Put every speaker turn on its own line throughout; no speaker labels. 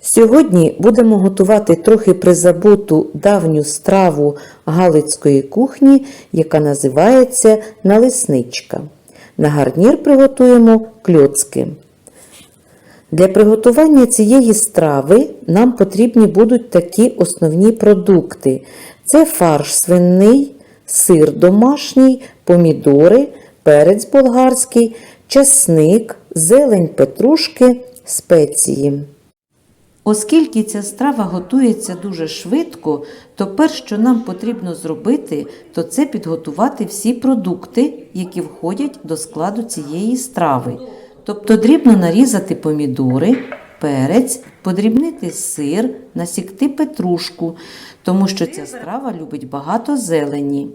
Сьогодні будемо готувати трохи призабуту давню страву галицької кухні, яка називається налисничка. На гарнір приготуємо кльоцки. Для приготування цієї страви нам потрібні будуть такі основні продукти: це фарш свинний, сир домашній, помідори, перець болгарський, часник, зелень петрушки, спеції. Оскільки ця страва готується дуже швидко, то перше, що нам потрібно зробити, то це підготувати всі продукти, які входять до складу цієї страви. Тобто дрібно нарізати помідори, перець, подрібнити сир, насікти петрушку, тому що ця страва любить багато зелені.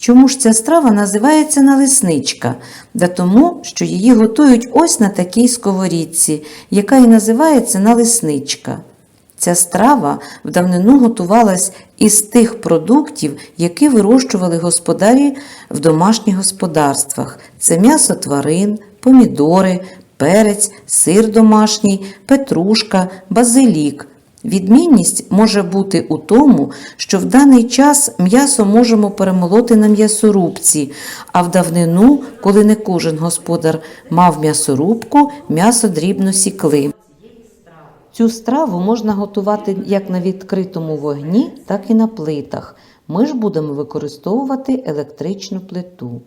Чому ж ця страва називається налисничка? Да тому, що її готують ось на такій сковорідці, яка і називається налисничка. Ця страва в давнину готувалась із тих продуктів, які вирощували господарі в домашніх господарствах. Це м'ясо тварин, помідори, перець, сир домашній, петрушка, базилік. Відмінність може бути у тому, що в даний час м'ясо можемо перемолоти на м'ясорубці, а в давнину, коли не кожен господар мав м'ясорубку, м'ясо дрібно сікли. Цю страву можна готувати як на відкритому вогні, так і на плитах. Ми ж будемо використовувати електричну плиту.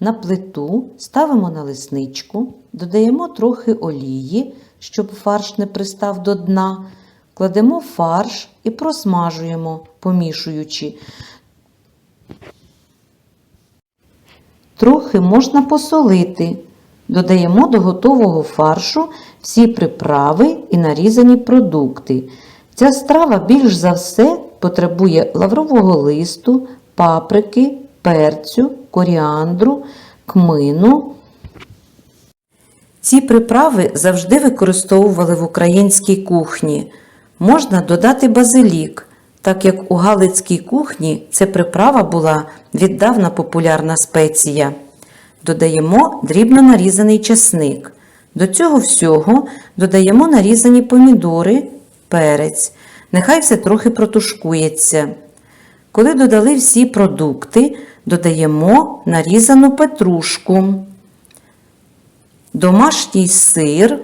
На плиту ставимо налисничку, додаємо трохи олії, щоб фарш не пристав до дна. Кладемо фарш і просмажуємо, помішуючи. Трохи можна посолити. Додаємо до готового фаршу всі приправи і нарізані продукти. Ця страва більш за все потребує лаврового листу, паприки, перцю, коріандру, кмину. Ці приправи завжди використовували в українській кухні. Можна додати базилік, так як у галицькій кухні ця приправа була віддавна популярна спеція. Додаємо дрібно нарізаний часник. До цього всього додаємо нарізані помідори, перець. Нехай все трохи протушкується. Коли додали всі продукти, додаємо нарізану петрушку, домашній сир,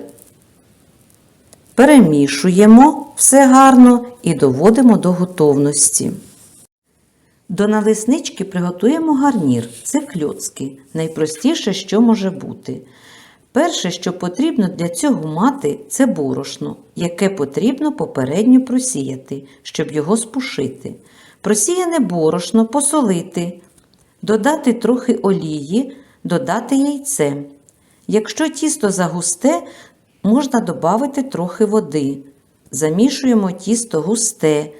перемішуємо все гарно і доводимо до готовності. До налиснички приготуємо гарнір. Це кльоцки. Найпростіше, що може бути. Перше, що потрібно для цього мати, це борошно, яке потрібно попередньо просіяти, щоб його спушити. Просіяне борошно посолити, додати трохи олії, додати яйце. Якщо тісто загусте, можна додати трохи води. Замішуємо тісто густе,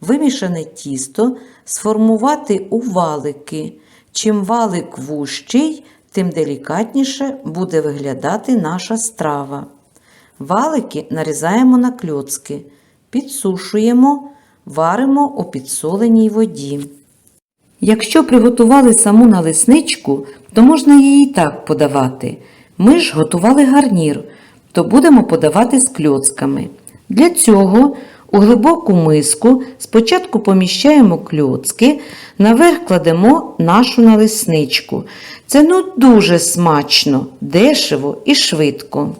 вимішане тісто сформувати у валики. Чим валик вущий, тим делікатніше буде виглядати наша страва. Валики нарізаємо на кльоцки, підсушуємо, варимо у підсоленій воді. Якщо приготували саму налисничку, то можна її і так подавати. Ми ж готували гарнір, то будемо подавати з кльоцками. Для цього у глибоку миску спочатку поміщаємо кльоцки, наверх кладемо нашу налисничку. Це ну дуже смачно, дешево і швидко.